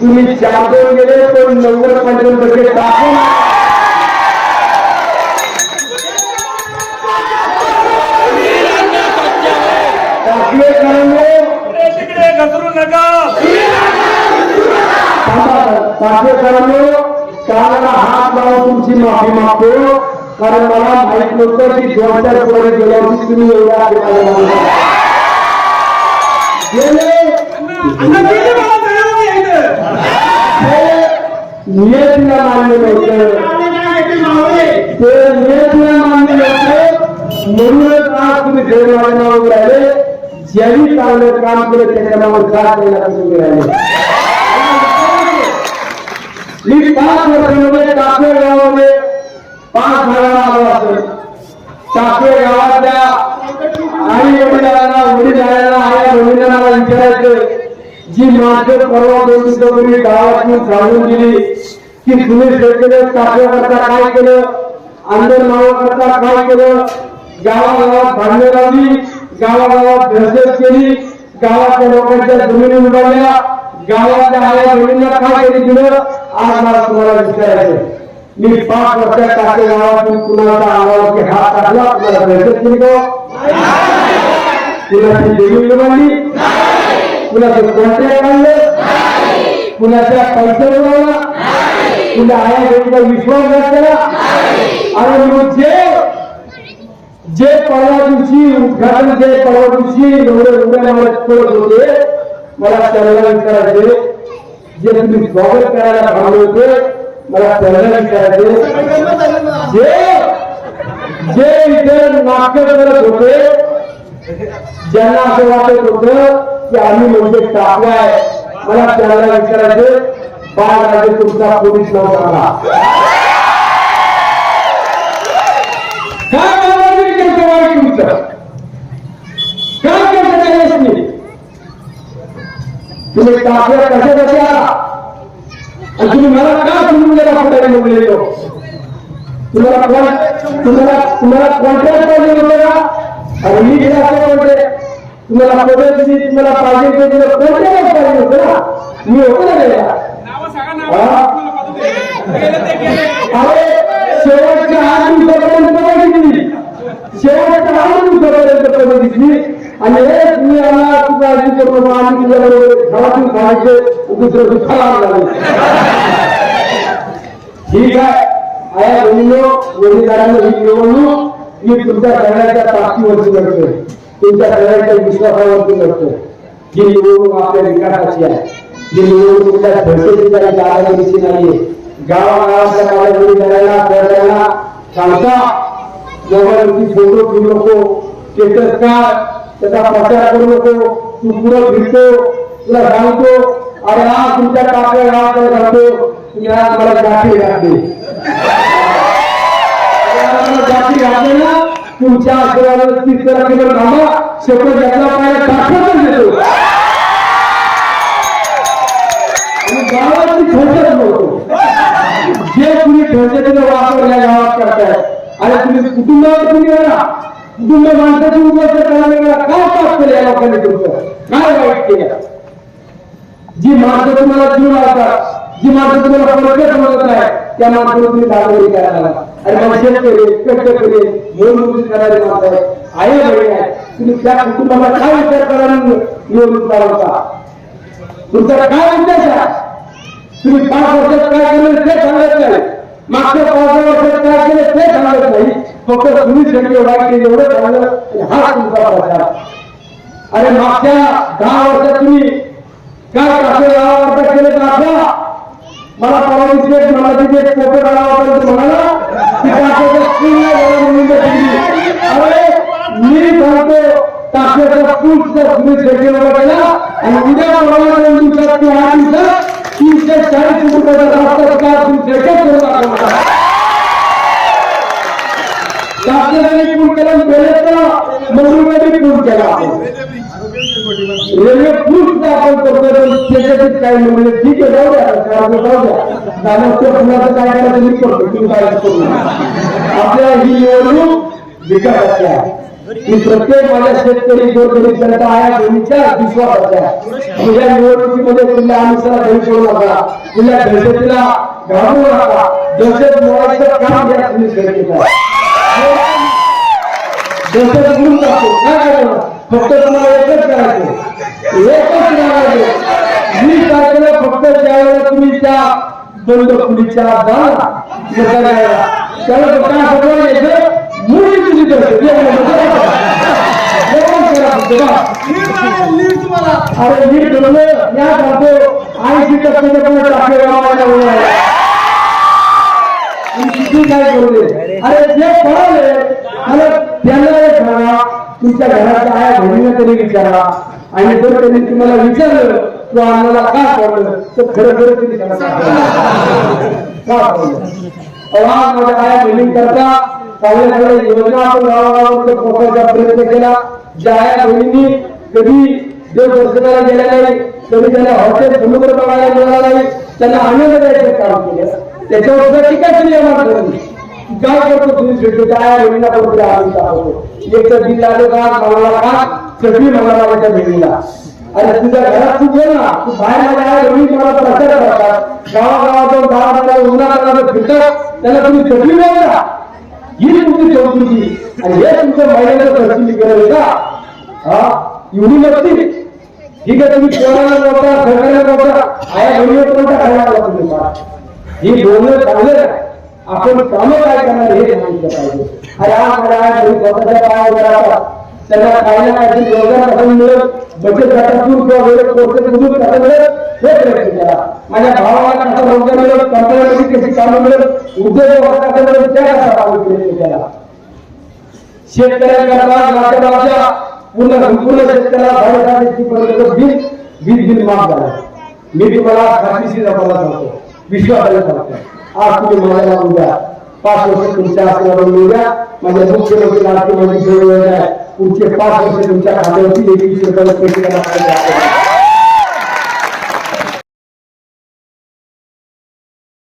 तुम्ही चार दोन गेले पण नव्वद पंच्याण्णव टक्के टाकून टाकलेकरांनो तिकडे घसरू नका. टाकलेकरांनो कानाला हात लावून तुमची माफी मागतो. कारण मला माहीत नव्हतं की दोन चार पुढे गेल्यावरती तुम्ही एवढ्या. गेले अण्णा किती मला तयार नाही इथं. हे नियतीला मान्य नव्हतं ते नियतीला मान्य नव्हतं म्हणूनच आज तुम्ही देवाच्या नावावर राहिले ज्यांनी चांगलं काम केलं त्याच्या नावावर का केला तुम्ही उभे राहिले मी पाच वर्षामध्ये टाकवे गावामध्ये पाच घराला आलो असेल टाकवे गावातल्या आई वडिलांना वडिलांना आया वडिलांना विचारायचं जी माणसं परवा दोन दिवसापूर्वी गावातून सांगून दिली की तुम्ही शेतकरी टाकवे करता काय केलं अंदर नाव करता काय केलं गावागावात भांडणे लावली गावागावात दहशत केली गावातल्या लोकांच्या जमिनी उडाल्या गावातल्या आया वडिलांना काय केली दिलं आज मला तुम्हाला विचारायचं मी पाच वर्षात टाके गावातून कुणाचा आवाज हात टाकला कुणाला दहशत केली का कुणाची जमीन उडवली कुणाचं कॉन्ट्रॅक्ट काढलं कुणाच्या पैसे उडवला कुणा आया वडिला विश्वासघात केला आणि मग जे जे परवा दिवशी उद्घाटन जे परवा दिवशी एवढे उड्या मारत पडत होते मला त्याला विचारायचे जे तुम्ही स्वागत करायला भावले होते मला त्याला विचारायचे जे जे इथे नाट्य करत होते ज्यांना असं वाटत होतं की आम्ही म्हणजे टाकलाय. मला त्याला विचारायचे बाळ राजे तुमचा पोलीस नव्हता काय तुमचं? काय केलं तुम्ही टाकल्या कशा कशा आणि तुम्ही मला का गेला कुठे तुम्हाला तुम्हाला तुम्हाला कॉन्ट्रॅक्ट पाहिजे होते का? आणि मी गेला कोणते तुम्हाला पदवी दिली तुम्हाला पाहिजे दिलं कॉन्ट्रॅक्ट पाहिजे होतं ना? मी होतो ना गेला अरे शेवटच्या आठ दिवसापर्यंत पदवी दिली शेवटच्या आठ दिवसापर्यंत पदवी दिली आणि तुम्ही आला तुझा आधी घरातून खायचे दुसरं दुःखाला ठीक आहे. आया बहिणीनो वडीलधाऱ्यांना ही निवडणूक मी तुमच्या सगळ्यांच्या ताकदीवरती लढतोय तुमच्या सगळ्यांच्या विश्वासावरती करतो जी निवडणूक आपल्या विकासाची आहे जी निवडणूक कुठल्या धडकेची आणि नाहीये. गावागावाच्या माझ्या करायला करायला सांगता जवळची फोटो घेऊ नको स्टेटस काय त्याचा प्रचार करू नको तू पुढे फिरतो तुला सांगतो अरे हा तुमच्या टाकल्या गावाकडे जातो तुम्ही आज मला गाठी घातली. जाती घातली ना? तुमच्या आशीर्वादाने तीस तारखेवर थांबा शेवट घेतला पाहिजे दाखवत देतो आणि ठोकत नव्हतो जे तुम्ही ठोकेचे वापर या गावात करताय आणि तुम्ही कुटुंबावर तुम्ही ना कुटुंब माणसाची उद्योग करायला काय पाप केलं या लोकांनी तुमचं? काय वाईट केलं? जी माणसं तुम्हाला जीव लावतात जी माणसं तुम्हाला परके समजत नाही त्या माणसाला तुम्ही करायला. लागला. आणि मग शेतकरी कष्टकरी मोलमजुरी करायला माणसं आहे. आई बहिणी आहे तुम्ही त्या कुटुंबाला काय विचार करायला निवडणूक लावता तुमचा काय उद्देश आहे? तुम्ही पाच वर्षात काय केलं ते सांगत नाही. मागच्या पाच वर्षात काय केलं ते सांगत नाही. फक्त तुम्ही सगळे वाईट केले एवढं सांगलं हा तुमचा प्रचार अरे मागच्या दहा वर्षात तुम्ही काय टाकले गावावर केले दाखवा मला परवा दिवशी एक मला तिथे एक फोटो काढावा होता तो म्हणाला की टाकेच्या स्कूलला गेला म्हणून तो टिकली. अरे मी सांगतो टाकेच्या स्कूलचा तुम्ही शेड्यूल केला आणि उद्या परवा दोन दिवसात रेल्वे पूल आपण करतो पण त्याच्यातच काय म्हणजे ठीक आहे जाऊ द्या जाऊ द्या. दानवच्या फुलाचं काय करायचं मी करतो. तुम्ही काय करू आपल्या ही निवडणूक विकासाची आहे. की प्रत्येक माझ्या शेतकरी गोरगरीब जनता आहे दोन्हीच्या विश्वासाच्या आहे. या निवडणुकीमध्ये तुम्ही आम्ही सर घरी सोडू नका. तुला दहशतीला घालवू नका. दहशत मोडायचं काम या तुम्ही केलं आहे. दहशत दूर करतो काय करणार फक्त तुम्हाला एकच करायचं एकच करायचं वीस तारखेला फक्त ज्यावेळेला तुम्ही त्या बंद खुलीच्या त्याला फक्त असं करायचं मुली तुझी अरे मी या जातो ऐंशी टक्के पण काय बोलले अरे जे पळाले अरे त्यांना एक तुमच्या घराच्या आया बहिणीला तरी विचारा. आणि जर त्यांनी तुम्हाला विचारलं तू अन्नाला का पडलं तर खरं खरं तुम्ही त्यांना. का आज माझ्या आया बहिणी करता चांगल्या योजना आपण पोहोचवायचा प्रयत्न केला. ज्या आया बहिणींनी कधी देव दर्शनाला गेल्या नाही कधी त्यांना हॉटेल समुद्र बघायला मिळाला नाही त्यांना आनंद द्यायचं काम केलं. त्याच्यावर सुद्धा टीका केली आम्हाला. काय करतो तुम्ही भेटतो काय बहिणीला करतो आम्ही टाकतो एक तर दिल आलं का मला का चटणी मला माझ्या बहिणीला अरे तुझ्या घरात तू बोल ना तू बाहेर माझ्या आहे बहिणी प्रचार करतात गावागावातून गावात उन्हाळ्यात फिरतात त्याला तुम्ही चटणी बोलता ही तुमची संस्कृती आणि हे तुमच्या महिन्याचं संस्कृती केलं का हा एवढी नसती ठीक आहे. तुम्ही कोणाला बोलता सरकारला बोलता आया बहिणीवर कोणता करायला लागला तुम्ही ही बोलणं चांगलं आपण कामं काय करणार हे सांगितलं पाहिजे अरे आज स्वतःच्या पायावर राहतात त्यांना खायला काहीतरी रोजगार कसं मिळत. म्हणजे बचत गटातून किंवा वेळ कोर्सेतमधून कसं मिळत? हे प्रयत्न करा माझ्या भावाला कसं रोजगार मिळत? कंपन्यांमध्ये कशी कामं मिळत? उद्योग कसं मिळत त्या कसा प्रयत्न केला शेतकऱ्यांकरता राज्याच्या पूर्ण संपूर्ण शेतकऱ्याला साडेसातशे पर्यंत वीज वीज बिल माफ झाला. मी तुम्हाला खात्रीशी जपायला सांगतो. विश्वासाला सांगतो. आज तुम्ही मला उद्या पाच वर्ष तुमच्या हातावर उद्या माझ्या मुख्यमंत्री लाडकी मंत्री आहे पुढचे पाच वर्ष तुमच्या खात्यावरती एकवीस रुपयाला पैसे जमा करायचे आहेत.